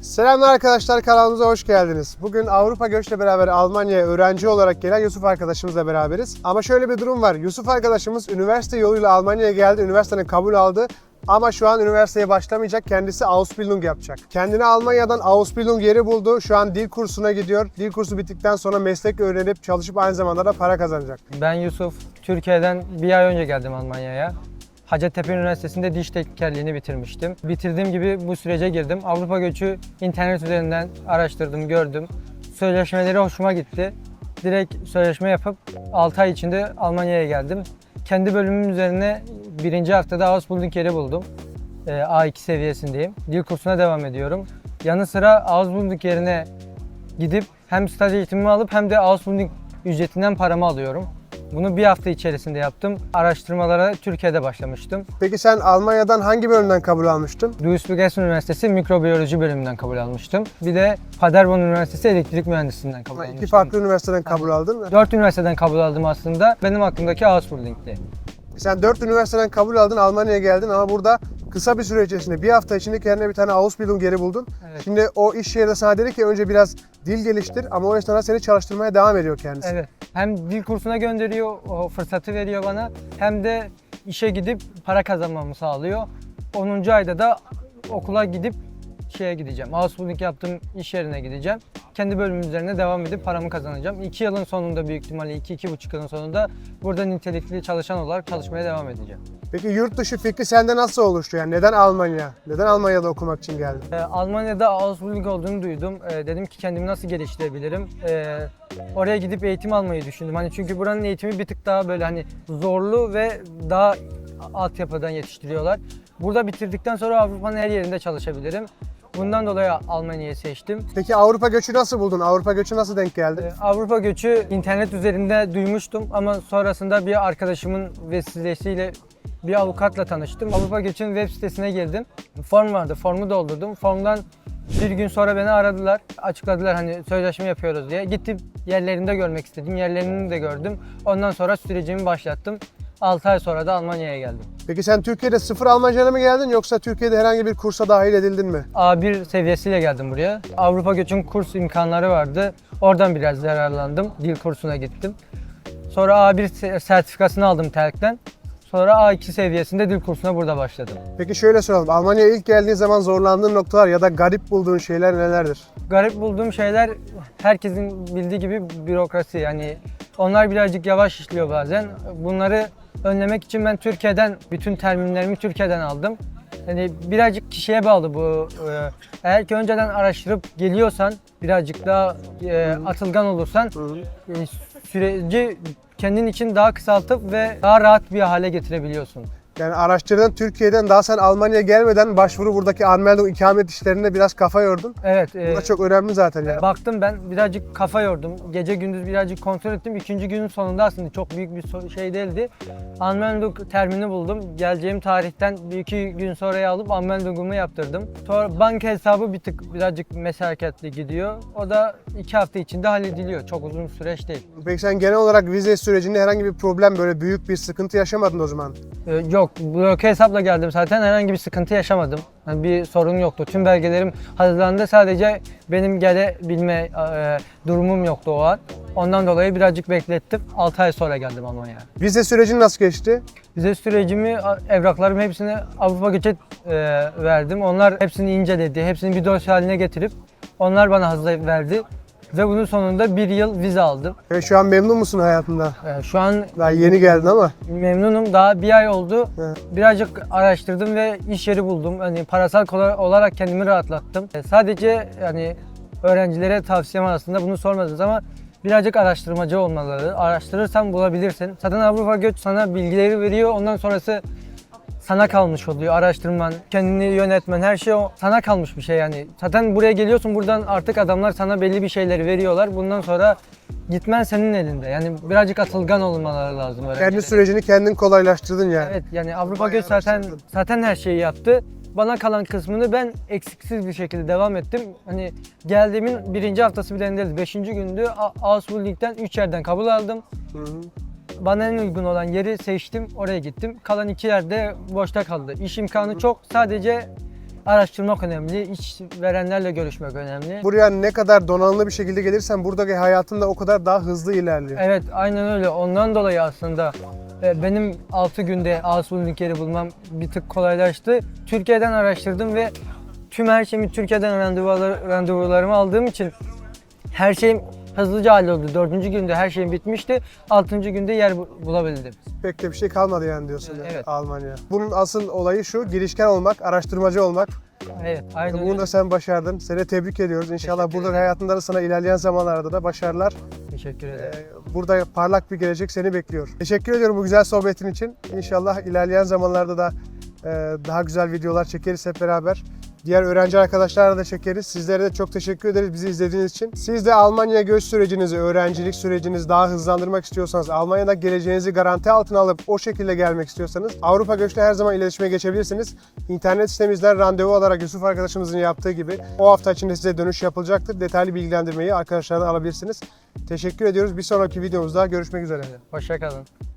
Selamlar arkadaşlar kanalımıza hoş geldiniz. Bugün Avrupa Göç'le beraber Almanya'ya öğrenci olarak gelen Yusuf arkadaşımızla beraberiz. Ama şöyle bir durum var. Yusuf arkadaşımız üniversite yoluyla Almanya'ya geldi, üniversitenin kabul aldı. Ama şu an üniversiteye başlamayacak. Kendisi Ausbildung yapacak. Kendine Almanya'dan Ausbildung yeri buldu. Şu an dil kursuna gidiyor. Dil kursu bittikten sonra meslek öğrenip çalışıp aynı zamanda da para kazanacak. Ben Yusuf. Türkiye'den bir ay önce geldim Almanya'ya. Hacettepe Üniversitesi'nde diş teknikerliğini bitirmiştim. Bitirdiğim gibi bu sürece girdim. Avrupa göçü internet üzerinden araştırdım, gördüm. Sözleşmeleri hoşuma gitti. Direkt sözleşme yapıp 6 ay içinde Almanya'ya geldim. Kendi bölümüm üzerine birinci haftada Ausbildung yeri buldum. Ee, A2 seviyesindeyim. Dil kursuna devam ediyorum. Yanı sıra Ausbildung yerine gidip hem staj eğitimimi alıp hem de Ausbildung ücretinden paramı alıyorum. Bunu bir hafta içerisinde yaptım. Araştırmalara Türkiye'de başlamıştım. Peki sen Almanya'dan hangi bölümden kabul almıştın? Duisburg Üniversitesi Mikrobiyoloji bölümünden kabul almıştım. Bir de Paderborn Üniversitesi Elektrik Mühendisliğinden kabul almıştım. İki farklı üniversiteden kabul aldın. Dört üniversiteden kabul aldım aslında. Benim aklımdaki Ausbildung'ti. Sen dört üniversiteden kabul aldın, Almanya'ya geldin ama burada kısa bir süre içerisinde, bir hafta içinde kendine bir tane Ausbildung yeri buldun. Evet. Şimdi o iş yeri de sana dedi ki önce biraz dil geliştir ama o esnada seni çalıştırmaya devam ediyor kendisi. Evet. Hem dil kursuna gönderiyor, o fırsatı veriyor bana. Hem de işe gidip para kazanmamı sağlıyor. 10. ayda da okula gidip şeye gideceğim. Ausbildung yaptığım iş yerine gideceğim. Kendi bölümüm üzerine devam edip paramı kazanacağım. 2 yılın sonunda büyük ihtimalle 2-2,5 yılın sonunda burada nitelikli çalışan olarak çalışmaya devam edeceğim. Peki yurt dışı fikri sende nasıl oluştu? Yani neden Almanya? Neden Almanya'da okumak için geldin? Ee, Almanya'da Ausbildung olduğunu duydum. Ee, dedim ki kendimi nasıl geliştirebilirim? Ee, oraya gidip eğitim almayı düşündüm. Hani çünkü buranın eğitimi bir tık daha böyle hani zorlu ve daha altyapıdan yetiştiriyorlar. Burada bitirdikten sonra Avrupa'nın her yerinde çalışabilirim. Bundan dolayı Almanya'yı seçtim. Peki Avrupa göçü nasıl buldun? Avrupa göçü nasıl denk geldi? Ee, Avrupa göçü internet üzerinde duymuştum ama sonrasında bir arkadaşımın vesilesiyle bir avukatla tanıştım. Avrupa göçünün web sitesine girdim. Form vardı, formu doldurdum. Formdan bir gün sonra beni aradılar. Açıkladılar hani sözleşme yapıyoruz diye. Gittim yerlerinde görmek istedim. Yerlerini de gördüm. Ondan sonra sürecimi başlattım. 6 ay sonra da Almanya'ya geldim. Peki sen Türkiye'de sıfır Almanca'ya mı geldin yoksa Türkiye'de herhangi bir kursa dahil edildin mi? A1 seviyesiyle geldim buraya. Avrupa Göç'ün kurs imkanları vardı. Oradan biraz yararlandım. Dil kursuna gittim. Sonra A1 se- sertifikasını aldım TELK'ten. Sonra A2 seviyesinde dil kursuna burada başladım. Peki şöyle soralım. Almanya'ya ilk geldiğin zaman zorlandığın noktalar ya da garip bulduğun şeyler nelerdir? Garip bulduğum şeyler herkesin bildiği gibi bürokrasi. Yani onlar birazcık yavaş işliyor bazen. Bunları önlemek için ben Türkiye'den bütün terminlerimi Türkiye'den aldım. Yani birazcık kişiye bağlı bu. Ee, Eğer ki önceden araştırıp geliyorsan, birazcık daha e, atılgan olursan e, süreci kendin için daha kısaltıp ve daha rahat bir hale getirebiliyorsun. Yani araştırdığın Türkiye'den daha sen Almanya'ya gelmeden başvuru buradaki Anmeldung ikamet işlerinde biraz kafa yordun. Evet. e, Bu da çok önemli zaten yani. Baktım ben birazcık kafa yordum. Gece gündüz birazcık kontrol ettim. İkinci günün sonunda aslında çok büyük bir şey değildi. Anmeldung termini buldum. Geleceğim tarihten bir iki gün sonraya alıp Anmeldung'umu yaptırdım. Sonra banka hesabı bir tık birazcık meşakkatli gidiyor. O da iki hafta içinde hallediliyor. Çok uzun süreç değil. Peki sen genel olarak vize sürecinde herhangi bir problem, böyle büyük bir sıkıntı yaşamadın o zaman. Ee, yok, bloke hesapla geldim zaten. Herhangi bir sıkıntı yaşamadım. Yani bir sorun yoktu. Tüm belgelerim hazırlandı. Sadece benim gelebilme e, durumum yoktu o an. Ondan dolayı birazcık beklettim. 6 ay sonra geldim Almanya'ya. Vize sürecin nasıl geçti? Vize sürecimi, evraklarımı hepsini Avrupa Göç'e e, verdim. Onlar hepsini inceledi. Hepsini bir dosya haline getirip onlar bana hazır verdi. Ve bunun sonunda bir yıl vize aldım. E, şu an memnun musun hayatında? E, şu an Daha yeni geldin ama. Memnunum. Daha bir ay oldu. He. Birazcık araştırdım ve iş yeri buldum. Hani parasal olarak kendimi rahatlattım. E, Sadece yani öğrencilere tavsiyem arasında bunu sormadınız ama birazcık araştırmacı olmaları. Araştırırsan bulabilirsin. Zaten Avrupa Göç sana bilgileri veriyor. Ondan sonrası sana kalmış oluyor araştırman, kendini yönetmen her şey o sana kalmış bir şey yani. Zaten buraya geliyorsun buradan artık adamlar sana belli bir şeyleri veriyorlar. Bundan sonra gitmen senin elinde. Yani birazcık atılgan olmaları lazım öğrencilere. Kendi sürecini kendin kolaylaştırdın yani. Evet yani Avrupa Bayağı Göç zaten araştırdın. zaten her şeyi yaptı. Bana kalan kısmını ben eksiksiz bir şekilde devam ettim. Hani geldiğimin birinci haftası bile değil, beşinci gündü. A- Ausbildung'den üç yerden kabul aldım. Hı hı. Bana en uygun olan yeri seçtim, oraya gittim. Kalan iki yerde boşta kaldı. İş imkanı çok, sadece araştırmak önemli, iş verenlerle görüşmek önemli. Buraya ne kadar donanımlı bir şekilde gelirsen buradaki hayatın da o kadar daha hızlı ilerliyor. Evet aynen öyle. Ondan dolayı aslında e, benim 6 günde Asbunlinkeri bulmam bir tık kolaylaştı. Türkiye'den araştırdım ve tüm her şeyimi Türkiye'den randevular, randevularımı aldığım için her şeyim hızlıca halloldu. Dördüncü günde her şeyim bitmişti. Altıncı günde yer bu- bulabildim. Pek de bir şey kalmadı yani diyorsun yani Evet. Almanya. Bunun asıl olayı şu, girişken olmak, araştırmacı olmak. Evet aynen Bunu öyle. da sen başardın. Seni tebrik ediyoruz. İnşallah burada hayatında da sana ilerleyen zamanlarda da başarılar. Teşekkür Ee, ederim. Burada parlak bir gelecek seni bekliyor. Teşekkür ediyorum bu güzel sohbetin için. İnşallah ilerleyen zamanlarda da e, daha güzel videolar çekeriz hep beraber. Diğer öğrenci arkadaşlarla da çekeriz. Sizlere de çok teşekkür ederiz bizi izlediğiniz için. Siz de Almanya'ya göç sürecinizi, öğrencilik sürecinizi daha hızlandırmak istiyorsanız, Almanya'da geleceğinizi garanti altına alıp o şekilde gelmek istiyorsanız Avrupa Göç'le her zaman iletişime geçebilirsiniz. İnternet sitemizden randevu alarak Yusuf arkadaşımızın yaptığı gibi o hafta içinde size dönüş yapılacaktır. Detaylı bilgilendirmeyi arkadaşlardan alabilirsiniz. Teşekkür ediyoruz. Bir sonraki videomuzda görüşmek üzere. Hoşça kalın.